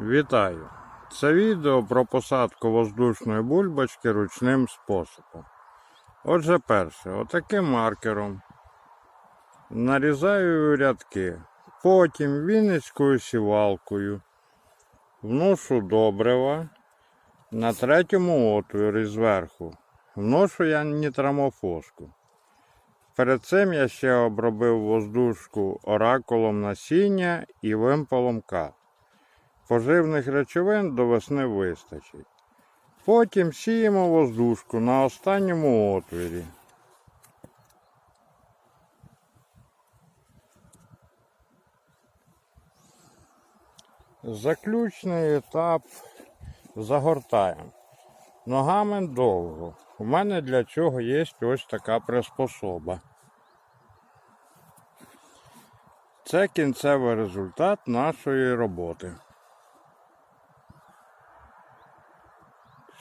Вітаю! Це відео про посадку воздушної бульбочки ручним способом. Отже, перше, отаким маркером нарізаю рядки. Потім вінницькою сівалкою вношу добрива на третьому отворі зверху. Вношу я нітрамофоску. Перед цим я ще обробив воздушку оракулом насіння і вимпелом К. Поживних речовин до весни вистачить. Потім сіємо воздушку на останньому отвірі. Заключний етап загортаємо. Ногами довго. У мене для цього є ось така приспособа. Це кінцевий результат нашої роботи.